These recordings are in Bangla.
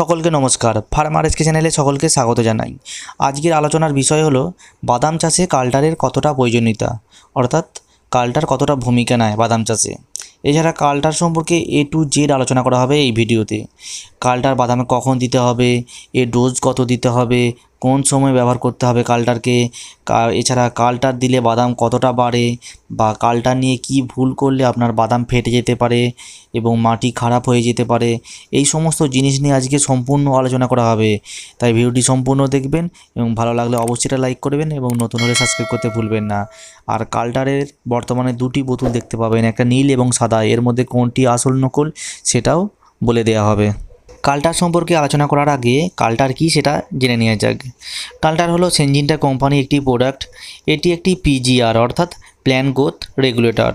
সকলকে নমস্কার। ফার্মার এসকে চ্যানেলে সকলকে স্বাগত জানাই। আজকের আলোচনার বিষয় হলো, বাদাম চাষে কাল্টারের কতটা প্রয়োজনীয়তা? অর্থাৎ, কাল্টার কতটা ভূমিকা নেয় বাদাম চাষে? এছাড়া কালটার সম্পর্কে এ টু জেড আলোচনা করা হবে এই ভিডিওতে। কালটার বাদামে কখন দিতে হবে? এ ডোজ কত দিতে হবে? কোন সময় ব্যবহার করতে হবে কালটারকে? এছাড়া কালটার দিলে বাদাম কতটা বাড়ে? বা কাল্টার নিয়ে কি ভুল করলে আপনার বাদাম ফেটে যেতে পারে এবং মাটি খারাপ হয়ে যেতে পারে? এই সমস্ত জিনিস নিয়ে আজকে সম্পূর্ণ আলোচনা করা হবে। তাই ভিডিওটি সম্পূর্ণ দেখবেন এবং ভালো লাগলে অবশ্যই লাইক করবেন এবং নতুন হলে সাবস্ক্রাইব করতে ভুলবেন না। আর কালটারের বর্তমানে দুটি বোতল দেখতে পাবেন, একটা নীল এবং সাদা। এর মধ্যে কোনটি আসল নকল সেটাও বলে দেওয়া হবে। কাল্টার সম্পর্কে আলোচনা করার আগে কালটার কি সেটা জেনে নেওয়া যাক। কালটার হলো সেনজিনটা কোম্পানির একটি প্রোডাক্ট এটি একটি পিজিআর অর্থাৎ প্ল্যান গ্রোথ রেগুলেটর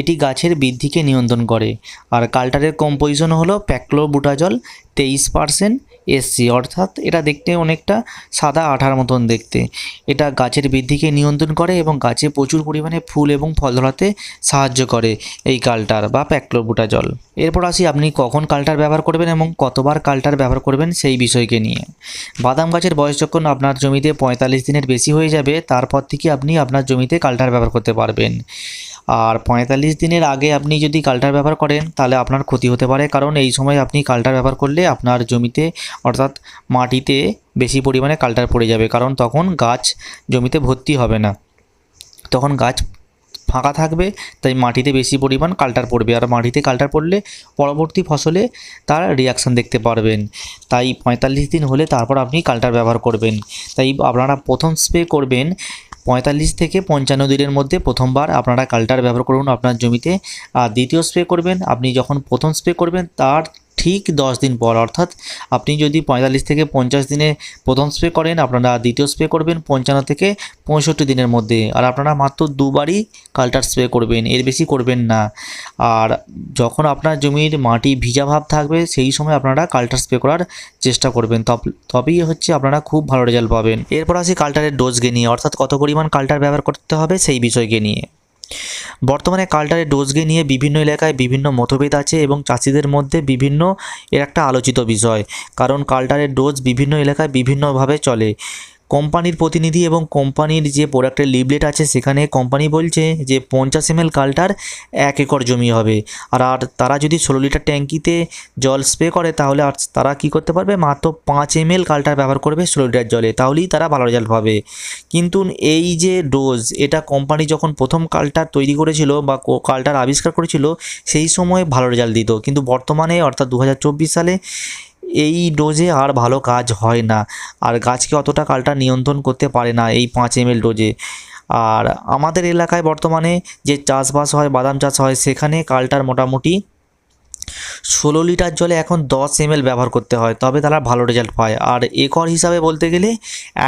এটি গাছের বৃদ্ধিকে নিয়ন্ত্রণ করে। আর কালটারের কম্পোজিশন হলো প্যাক্লোবুটাজল তেইশ পার্সেন্ট এসসি অর্থাৎ এটা দেখতে অনেকটা সাদা আঠার মতন দেখতে। এটা গাছের বৃদ্ধিকে নিয়ন্ত্রণ করে এবং গাছে প্রচুর পরিমাণে ফুল এবং ফল ধরাতে সাহায্য করে এই কাল্টার বা প্যাক্লোবুটাজল এরপর আসি, আপনি কখন কাল্টার ব্যবহার করবেন এবং কতবার কাল্টার ব্যবহার করবেন সেই বিষয়কে নিয়ে। বাদাম গাছের বয়স যখন আপনার জমিতে পঁয়তাল্লিশ দিনের বেশি হয়ে যাবে, তারপর থেকে আপনি আপনার জমিতে কাল্টার ব্যবহার করতে পারবেন। আর পঁয়তাল্লিশ দিনের আগে আপনি যদি কাল্টার ব্যবহার করেন, তাহলে আপনার ক্ষতি হতে পারে, কারণ এই সময় আপনি কাল্টার ব্যবহার করলে আপনার জমিতে, অর্থাৎ মাটিতে বেশি পরিমাণে কাল্টার পড়ে যাবে, কারণ তখন গাছ জমিতে ভর্তি হবে না। তখন গাছ ফাঁকা থাকবে, তাই মাটিতে বেশি পরিমাণ কালটার পড়বে। আর মাটিতে কালটার পড়লে পরবর্তী ফসলে তার রিয়াকশান দেখতে পারবেন। তাই পঁয়তাল্লিশ দিন হলে তারপর আপনি কালটার ব্যবহার করবেন। তাই আপনারা প্রথম স্প্রে করবেন, পঁয়তাল্লিশ থেকে পঞ্চান্ন দিনের মধ্যে প্রথমবার আপনারা কাল্টার ব্যবহার করুন আপনার জমিতে। আর দ্বিতীয় স্প্রে করবেন, আপনি যখন প্রথম স্প্রে করবেন, তার ঠিক দশ দিন পর, অর্থাৎ আপনি যদি পঁয়তাল্লিশ থেকে পঞ্চাশ দিনে প্রথম স্প্রে করেন, আপনারা দ্বিতীয় স্প্রে করবেন পঞ্চান্ন থেকে পঁয়ষট্টি দিনের মধ্যে। আর আপনারা মাত্র দুবারই কাল্টার স্প্রে করবেন, এর বেশি করবেন না। আর যখন আপনার জমির মাটি ভিজা ভাব থাকবে, সেই সময় আপনারা কাল্টার স্প্রে করার চেষ্টা করবেন। তব- তবেই হচ্ছে আপনারা খুব ভালো রেজাল্ট পাবেন। এরপর আসি কাল্টারের ডোজকে নিয়ে, অর্থাৎ কত পরিমাণ কাল্টার ব্যবহার করতে হবে সেই বিষয়কে নিয়ে। বর্তমানে কাল্টারের ডোজকে নিয়ে বিভিন্ন এলাকায় বিভিন্ন মতভেদ আছে এবং চাষিদের মধ্যে বিভিন্ন এর একটা আলোচিত বিষয়। কারণ কাল্টারের ডোজ বিভিন্ন এলাকায় বিভিন্নভাবে চলে। কোম্পানির প্রতিনিধি এবং কোম্পানির যে প্রোডাক্টের লিভলেট আছে, সেখানে কোম্পানি বলছে যে পঞ্চাশ এমএল কালটার এক একর জমি হবে। আর আর তারা যদি ষোলো লিটার ট্যাঙ্কিতে জল স্প্রে করে, তাহলে আর তারা কি করতে পারবে? মাত্র পাঁচ এমএল কালটার ব্যবহার করবে ষোলো লিটার জলে। তাহলেই তারা ভালো রেজাল্ট পাবে। কিন্তু এই যে ডোজ এটা কোম্পানি যখন প্রথম কালটার তৈরি করেছিল বা কাল্টার আবিষ্কার করেছিল, সেই সময় ভালো রেজাল্ট দিত। কিন্তু বর্তমানে, অর্থাৎ দু হাজার চব্বিশ সালে এই ডোজে আর ভালো কাজ হয় না। আর গাছকে অতটা কালটা নিয়ন্ত্রণ করতে পারে না এই পাঁচ এম ডোজে। আর আমাদের এলাকায় বর্তমানে যে চাষবাস হয়, বাদাম চাষ হয়, সেখানে কালটার মোটামুটি ষোলো লিটার জলে এখন দশ এম ব্যবহার করতে হয়, তবে তারা ভালো রেজাল্ট পায়। আর একর হিসাবে বলতে গেলে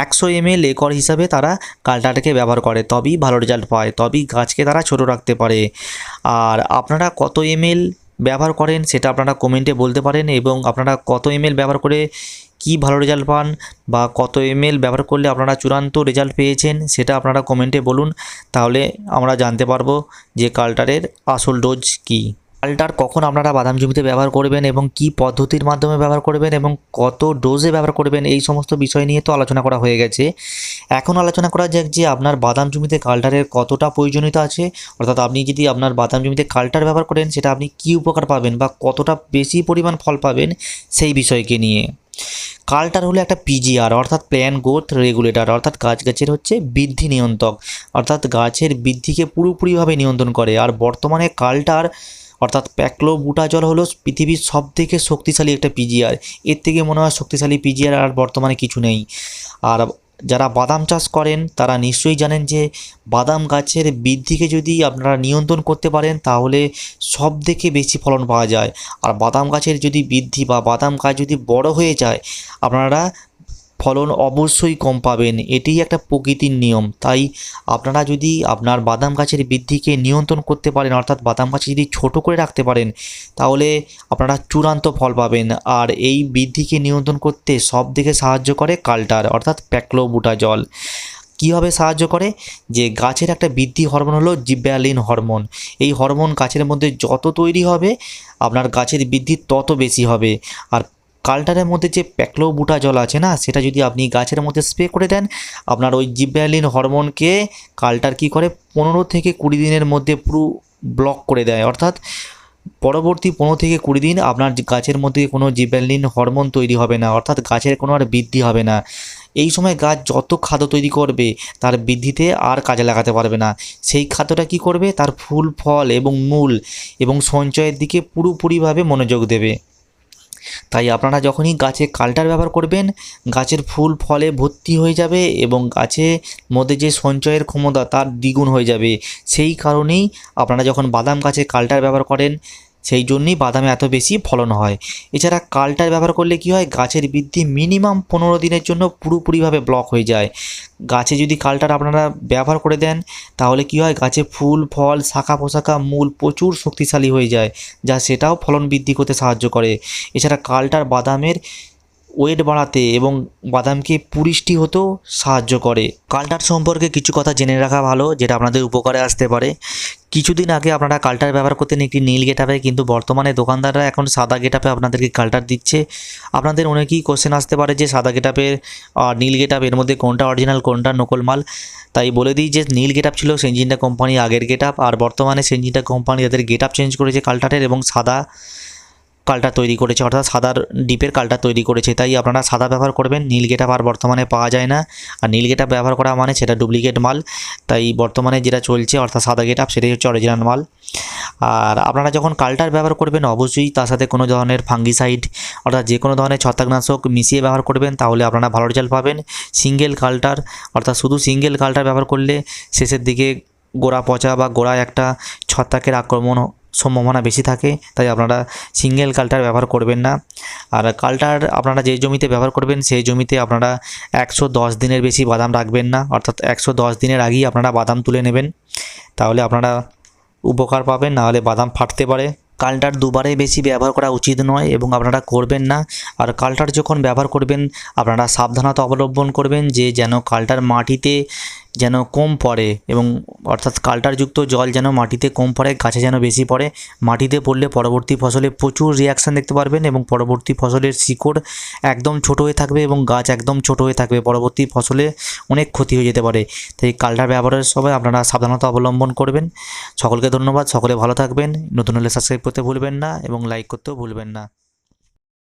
একশো এম একর হিসাবে তারা কালটাটাকে ব্যবহার করে, তবেই ভালো রেজাল্ট পায়, তবেই গাছকে তারা ছোট রাখতে পারে। আর আপনারা কত এম ব্যবহার করেন সেটা আপনারা কমেন্টে বলতে পারেন এবং আপনারা কত এম ব্যবহার করে কি ভালো রেজাল্ট পান বা কত এমএল ব্যবহার করলে আপনারা চূড়ান্ত রেজাল্ট পেয়েছেন সেটা আপনারা কমেন্টে বলুন। তাহলে আমরা জানতে পারব যে কালটারের আসল ডোজ কী। কাল্টার কখন আপনারা বাদাম জমিতে ব্যবহার করবেন এবং কি পদ্ধতির মাধ্যমে ব্যবহার করবেন এবং কত ডোজে ব্যবহার করবেন, এই সমস্ত বিষয় নিয়ে তো আলোচনা করা হয়ে গেছে। এখন আলোচনা করা যাক যে আপনার বাদাম জমিতে কালটারের কতটা প্রয়োজনীয়তা আছে। অর্থাৎ আপনি যদি আপনার বাদাম জমিতে কালটার ব্যবহার করেন, সেটা আপনি কি উপকার পাবেন বা কতটা বেশি পরিমাণ ফল পাবেন, সেই বিষয়কে নিয়ে। কালটার হলো একটা পিজিআর অর্থাৎ প্ল্যান গ্রোথ রেগুলেটর অর্থাৎ গাছ গাছের হচ্ছে বৃদ্ধি নিয়ন্ত্রক। অর্থাৎ গাছের বৃদ্ধিকে পুরোপুরিভাবে নিয়ন্ত্রণ করে। আর বর্তমানে কাল্টার অর্থাৎ প্যাকলো বুটাজল হলো পৃথিবীর সব থেকে শক্তিশালী একটা পিজিআর এর থেকে মনে হয় শক্তিশালী পিজিআর আর বর্তমানে কিছু নেই। আর যারা বাদাম চাষ করেন, তারা নিশ্চয়ই জানেন যে বাদাম গাছের বৃদ্ধিকে যদি আপনারা নিয়ন্ত্রণ করতে পারেন, তাহলে সব থেকে বেশি ফলন পাওয়া যায়। আর বাদাম গাছের যদি বৃদ্ধি বা বাদাম গাছ যদি বড় হয়ে যায়, আপনারা ফলন অবশ্যই কম পাবেন। এটিই একটা প্রকৃতির নিয়ম। তাই আপনারা যদি আপনার বাদাম গাছের বৃদ্ধিকে নিয়ন্ত্রণ করতে পারেন, অর্থাৎ বাদাম গাছ যদি ছোট করে রাখতে পারেন, তাহলে আপনারা চূড়ান্ত ফল পাবেন। আর এই বৃদ্ধিকে নিয়ন্ত্রণ করতে সব দিকে সাহায্য করে কাল্টার, অর্থাৎ প্যাক্লোবুটা জল। কীভাবে সাহায্য করে? যে গাছের একটা বৃদ্ধি হরমোন হলো জিব্যালিন হরমোন। এই হরমোন গাছের মধ্যে যত তৈরি হবে, আপনার গাছের বৃদ্ধি তত বেশি হবে। আর কাল্টারের মধ্যে যে প্যাকলো বুটা জল আছে না, সেটা যদি আপনি গাছের মধ্যে স্প্রে করে দেন, আপনার ওই জিব্যালিন হরমোনকে কালটার কি করে পনেরো থেকে কুড়ি দিনের মধ্যে পুরো ব্লক করে দেয়। অর্থাৎ পরবর্তী পনেরো থেকে কুড়ি দিন আপনার গাছের মধ্যে কোনো জিব্যালিন হরমোন তৈরি হবে না, অর্থাৎ গাছের কোনো আর বৃদ্ধি হবে না। এই সময় গাছ যত খাদ্য তৈরি করবে, তার বৃদ্ধিতে আর কাজে লাগাতে পারবে না। সেই খাদ্যটা কি করবে? তার ফুল, ফল এবং মূল এবং সঞ্চয়ের দিকে পুরোপুরিভাবে মনোযোগ দেবে। তাই আপনারা যখনই গাছে কালটার ব্যবহার করবেন, গাছের ফুল ফলে ভর্তি হয়ে যাবে এবং গাছে মধ্যে যে সঞ্চয়ের ক্ষমতা তার দ্বিগুণ হয়ে যাবে। সেই কারণেই আপনারা যখন বাদাম গাছে কালটার ব্যবহার করেন সেই জন্যই বাদামে এত বেশি ফলন হয়। এছাড়া কালটার ব্যবহার করলে কি হয়? গাছের বৃদ্ধি মিনিমাম পনেরো দিনের জন্য পুরোপুরিভাবে ব্লক হয়ে যায়। গাছে যদি কালটার আপনারা ব্যবহার করে দেন, তাহলে কি হয়? গাছে ফুল, ফল, শাখা পোশাখা, মূল প্রচুর শক্তিশালী হয়ে যায়, যা সেটাও ফলন বৃদ্ধি করতে সাহায্য করে। এছাড়া কালটার বাদামের ওয়েট বাড়াতে এবং বাদামকে পুরিষ্টি হতেও সাহায্য করে। কাল্টার সম্পর্কে কিছু কথা জেনে রাখা ভালো, যেটা আপনাদের উপকারে আসতে পারে। কিছুদিন আগে আপনারা কাল্টার ব্যবহার করতেন একটি নীল গেটাপে কিন্তু বর্তমানে দোকানদাররা এখন সাদা গেটাপে আপনাদেরকে কাল্টার দিচ্ছে। আপনাদের অনেকেই কোশ্চেন আসতে পারে যে সাদা গেটাপের আর নীল গেটাপ এর মধ্যে কোনটা অরিজিনাল কোনটা নকল মাল? তাই বলে দিই যে নীল গেটাপ ছিল সেঞ্জিনটা কোম্পানি আগের গেটাপ আর বর্তমানে সেঞ্জিনটা কোম্পানি তাদের গেটাপ চেঞ্জ করেছে কাল্টারের এবং সাদা কালটা তৈরি করেছে, অর্থাৎ সাদার ডিপের কালটা তৈরি করেছে। তাই আপনারা সাদা ব্যবহার করবেন, নীল গেটাপ আর বর্তমানে পাওয়া যায় না। আর নীল গেটাপ ব্যবহার করা মানে সেটা ডুপ্লিকেট মাল। তাই বর্তমানে যেটা চলছে, অর্থাৎ সাদা গেটাপ সেটাই হচ্ছে অরিজিনাল মাল। আর আপনারা যখন কালটার ব্যবহার করবেন, অবশ্যই তার সাথে কোনো ধরনের ফাঙ্গিসাইড অর্থাৎ যে কোনো ধরনের ছত্রাকনাশক মিশিয়ে ব্যবহার করবেন, তাহলে আপনারা ভালো রেজাল্ট পাবেন। সিঙ্গেল কালটার, অর্থাৎ শুধু সিঙ্গেল কালটার ব্যবহার করলে শেষের দিকে গোড়া পচা বা গোড়ায় একটা ছত্রাকের আক্রমণ সম্ভাবনা বেশি থাকে, তাই আপনারা সিঙ্গেল কাল্টার ব্যবহার করবেন না। আর কাল্টার আপনারা যে জমিতে ব্যবহার করবেন, সেই জমিতে আপনারা একশো দশ দিনের বেশি বাদাম রাখবেন না, অর্থাৎ একশো দশ দিনের আগেই আপনারা বাদাম তুলে নেবেন। তাহলে আপনারা উপকার পাবেন, নাহলে বাদাম ফাটতে পারে। কাল্টার দুবারে বেশি ব্যবহার করা উচিত নয় এবং আপনারা করবেন না। আর কাল্টার যখন ব্যবহার করবেন, আপনারা সাবধানতা অবলম্বন করবেন যে যেন কাল্টার মাটিতে যেন কম পড়ে এবং অর্থাৎ কাল্টারযুক্ত জল যেন মাটিতে কম পড়ে, গাছে যেন বেশি পড়ে। মাটিতে পড়লে পরবর্তী ফসলে প্রচুর রিয়াকশান দেখতে পারবেন এবং পরবর্তী ফসলের শিকড় একদম ছোট হয়ে থাকবে এবং গাছ একদম ছোট হয়ে থাকবে। পরবর্তী ফসলে অনেক ক্ষতি হয়ে যেতে পারে। তাই কাল্টার ব্যবহারের সময় আপনারা সাবধানতা অবলম্বন করবেন। সকলকে ধন্যবাদ, সকলে ভালো থাকবেন। নতুন হলে সাবস্ক্রাইব করতে ভুলবেন না এবং লাইক করতেও ভুলবেন না।